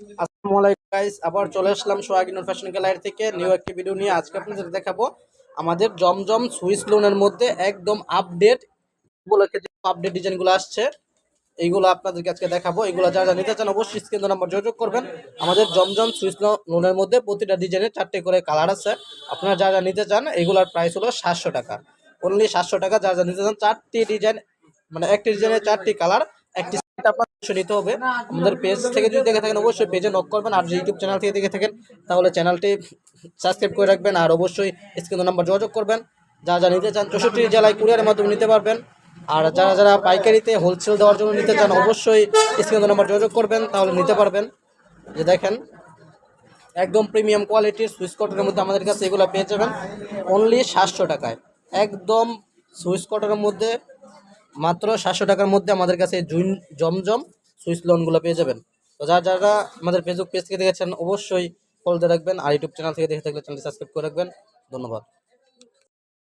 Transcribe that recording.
আসসালামু গাইস আবার চলে আসলাম সোহাগিনুর ফ্যাশন গ্যালারি থেকে। নিউ একটি ভিডিও নিয়ে আজকে আপনাদের দেখাবো আমাদের জমজম সুইস লোনের মধ্যে একদম আপডেট উপলক্ষে যে আপডেট ডিজাইনগুলো আসছে, এইগুলো আপনাদেরকে আজকে দেখাবো। এগুলো যারা নিতে চান অবশ্যই স্ক্রিন নাম্বার যোগাযোগ করবেন। আমাদের জমজম সুইস লোনের মধ্যে প্রতিটা ডিজাইনের চারটে করে কালার আছে। আপনারা যারা নিতে চান এগুলোর প্রাইস হলো সাতশো টাকা। অনলি সাতশো টাকা, যারা নিতে চান, চারটি ডিজাইন মানে একটি ডিজাইনের চারটি কালার একটি আপনার নিতে হবে। আমাদের পেজ থেকে যদি দেখে থাকেন, অবশ্যই পেজে নক করবেন আর ইউটিউব চ্যানেল থেকে দেখে থাকেন, তাহলে চ্যানেলটি সাবস্ক্রাইব করে রাখবেন আর অবশ্যই স্ক্রিন নাম্বার যোগাযোগ করবেন। যা যা নিতে চান, চৌষট্টি জেলায় কুরিয়ারের মাধ্যমে নিতে পারবেন। আর যারা যারা পাইকারিতে হোলসেল দেওয়ার জন্য নিতে চান, অবশ্যই স্ক্রিন নাম্বার যোগাযোগ করবেন, তাহলে নিতে পারবেন। যে দেখেন, একদম প্রিমিয়াম কোয়ালিটির সুইচ কটনের মধ্যে আমাদের কাছে এগুলো পেয়ে যাবেন। অনলি সাতশো টাকায়। একদম সুইচ কটনের মধ্যে মাত্র সাতশো টাকার মধ্যে আমাদের কাছে জুইন জমজম সুইচ লোনগুলো পেয়ে যাবেন। তো যারা যারা আমাদের ফেসবুক পেজ থেকে দেখেছেন, অবশ্যই ফলো দিয়ে রাখবেন আর ইউটিউব চ্যানেল থেকে দেখে থাকলে চ্যানেলটি সাবস্ক্রাইব করে রাখবেন। ধন্যবাদ।